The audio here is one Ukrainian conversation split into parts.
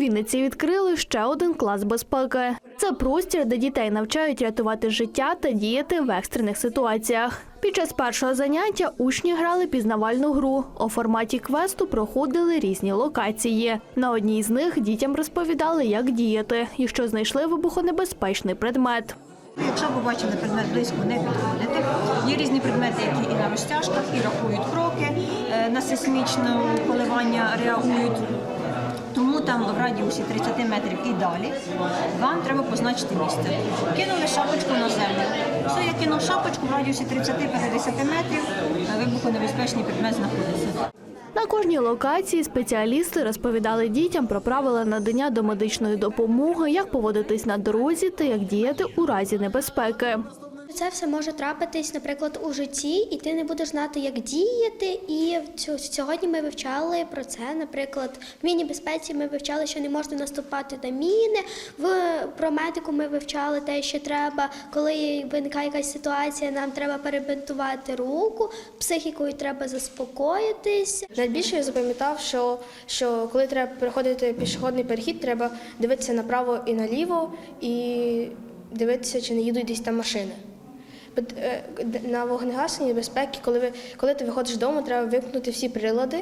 Вінниці відкрили ще один клас безпеки. Це простір, де дітей навчають рятувати життя та діяти в екстрених ситуаціях. Під час першого заняття учні грали пізнавальну гру. У форматі квесту проходили різні локації. На одній з них дітям розповідали, як діяти, якщо знайшли вибухонебезпечний предмет. Якщо побачили предмет близько, не підходити. Є різні предмети, які і на розтяжках, і рахують кроки, е, на сейсмічне коливання реагують. Там в радіусі 30 метрів і далі вам треба позначити місце. Кинули шапочку на землю. Все, я кинув шапочку в радіусі 30-50 метрів, вибухонебезпечний предмет знаходиться. На кожній локації спеціалісти розповідали дітям про правила надання домедичної допомоги, як поводитись на дорозі та як діяти у разі небезпеки. Це все може трапитись, наприклад, у житті, і ти не будеш знати, як діяти. І сьогодні ми вивчали про це. Наприклад, в міні-безпеці ми вивчали, що не можна наступати на міни. В про медику ми вивчали те, що треба, коли виникає якась ситуація, нам треба перебинтувати руку, психікою треба заспокоїтись. Найбільше я запам'ятав, що, що коли треба переходити пішохідний перехід, треба дивитися направо і наліво і дивитися, чи не їдуть десь там машини. Е, На вогнегасенні безпеки, коли, ви, коли ти виходиш з дому, треба вимкнути всі прилади.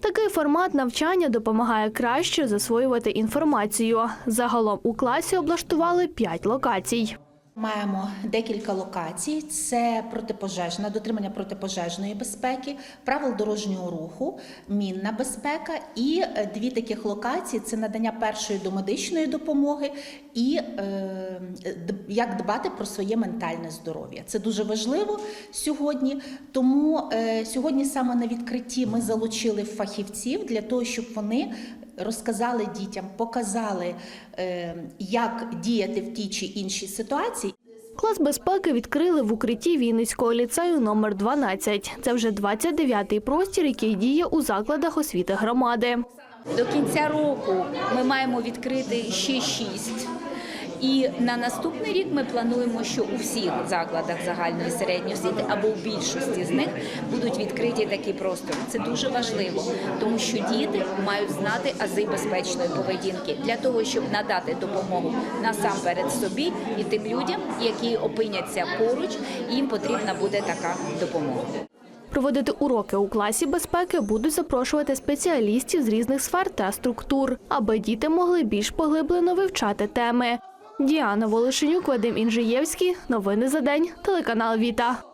Такий формат навчання допомагає краще засвоювати інформацію. Загалом у класі облаштували п'ять локацій. Маємо декілька локацій: це протипожежна, дотримання протипожежної безпеки, правил дорожнього руху, мінна безпека і е, дві таких локації це надання першої домедичної допомоги і е, як дбати про своє ментальне здоров'я. Це дуже важливо сьогодні. Тому е, сьогодні саме на відкритті ми залучили фахівців для того, щоб вони розказали дітям, показали, е, як діяти в тій чи іншій ситуації. Клас безпеки відкрили в укритті Вінницького ліцею номер 12. Це вже 29-й простір, який діє у закладах освіти громади. До кінця року ми маємо відкрити ще шість. І на наступний рік ми плануємо, що у всіх закладах загальної середньої освіти або в більшості з них будуть відкриті такі простори. Це дуже важливо, тому що діти мають знати ази безпечної поведінки для того, щоб надати допомогу насамперед собі і тим людям, які опиняться поруч, їм потрібна буде така допомога. Проводити уроки у класі безпеки будуть запрошувати спеціалістів з різних сфер та структур, аби діти могли більш поглиблено вивчати теми. Діана Волошенюк, Вадим Інжиєвський. Новини за день. Телеканал Віта.